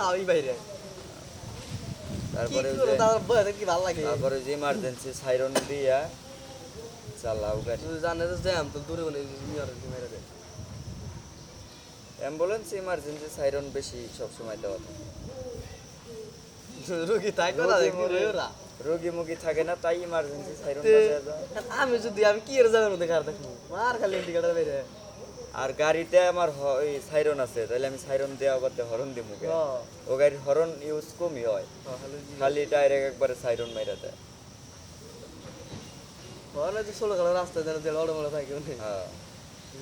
খাওয়াই বাইরে। তারপরে কি ভালো লাগে। তারপরে যে ইমার্জেন্সি সাইরন দিয়া চালাও গাড়ি। তুই জানে যে জ্যাম তো দূরে নিয়ে মেরে দেয়। অ্যাম্বুলেন্স ইমার্জেন্সি সাইরন বেশি সবসময় দেওয়া থাকে। রুগী তাই করা ওরা? রোগী মুগী থাকে না তাই ইমার্জেন্সি সাইরন আমি যদি আমি কি এর জায়গার মধ্যে দেখব? মার খালি ইন্ডিকেটার বেরে আর গাড়িতে আমার ওই সাইরন আছে তাহলে আমি সাইরন দেওয়া বাদে হরন দিব হ্যাঁ। ও। গাড়ির হরন ইউজ কমই হয়। খালি ডাইরেক্ট একবারে সাইরন মাইরা দেয়। ওরা যে ষোলো কালার রাস্তায় যেন যে অড় মড়ে থাকে হ্যাঁ।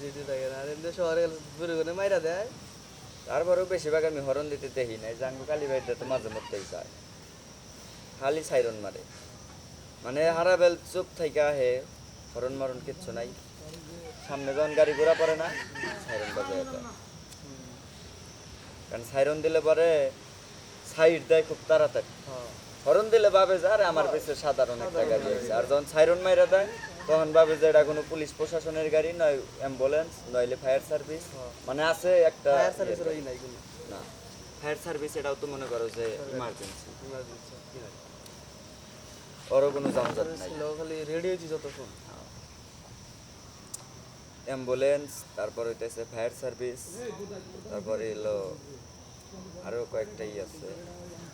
যেতে থাকে না আর এমনি শহরে গেলে দূরে করে মাইরা দেয়। তারপরেও বেশিরভাগ আমি হরন দিতে দেখি নাই জাঙ্গু কালী ভাইতে তো মাঝে মধ্যেই যায়। খালি সাইরন মারে। মানে হারাবেল চুপ থাইকা হে হরন মারন কিচ্ছু নাই। সামনে যখন গাড়ি ঘোরা পড়ে না সাইরন বাজায় কারণ সাইরন দিলে পরে সাইড দেয় খুব তাড়াতাড়ি। হ্যাঁ হরন দিলে ভাবে যে আরে আমার পেছনে সাধারণ একটা গাড়ি আছে। আর যখন সাইরন মাইরা দেয় তখন ভাবে যে এটা কোনো পুলিশ প্রশাসনের গাড়ি নয় অ্যাম্বুলেন্স নইলে ফায়ার সার্ভিস। হ্যাঁ। মানে আছে একটা ফায়ার সার্ভিসের ওই নাই কোনো। না। ফায়ার সার্ভিস এটাও তো মনে করো যে ইমার্জেন্সি ইমার্জেন্সি ওরও কোনো যানজট নাই। খালি রেডি হয়েছি যতক্ষণ। অ্যাম্বুলেন্স তারপর হইতেছে ফায়ার সার্ভিস তারপরে এলো আরও কয়েকটাই আছে।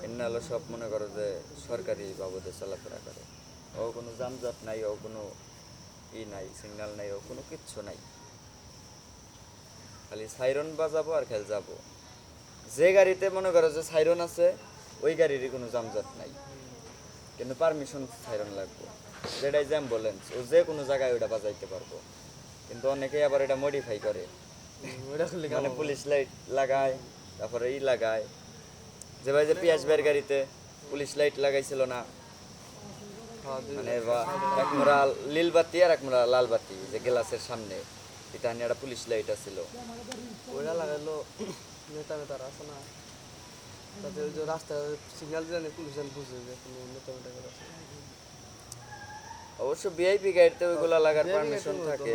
এমনি হলো সব মনে করো যে সরকারি বাবদে চলাফেরা করে। ও কোনো যানজট নাই, ও কোনো ই নাই সিগন্যাল নাই, ও কোনো কিচ্ছু নাই। খালি সাইরন বাজাবো আর খেল যাব। যে গাড়িতে মনে করো যে সাইরন আছে, ওই গাড়িরই কোনো যানজট নাই। কিন্তু পারমিশন সাইরন লাগবে। যেটাই যে অ্যাম্বুলেন্স ও যে কোনো জায়গায় ওটা বাজাইতে পারব। কিন্তু অনেকেই আবার এটা মডিফাই করে। মানে পুলিশ লাইট লাগায় তারপরে ই লাগায়। যে ভাই যে পিয়াস ভাইয়ের গাড়িতে পুলিশ লাইট লাগাইছিল না মানে এক মোড়া নীল বাতি আর এক মোড়া লাল বাতি যে গ্লাসের সামনে। এটা নিয়ে একটা পুলিশ লাইট আছিল। ওইটা লাগাইলো নেতা আছে না? তাতে ওই যে সিগন্যাল দিলে পুলিশ যেন বুঝে যে কোনো নেতা মেতা করে আছে। অবশ্য ভিআইপি গাড়িতে ওইগুলা লাগার পারমিশন থাকে।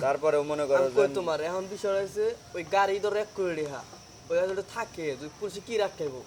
তারপরেও মনে করো যে তোমার? এখন বিষয় হয়েছে ওই গাড়ি ধর এক করে রেহা। ওই থাকে তুই পুলিশে কি রাখাইবো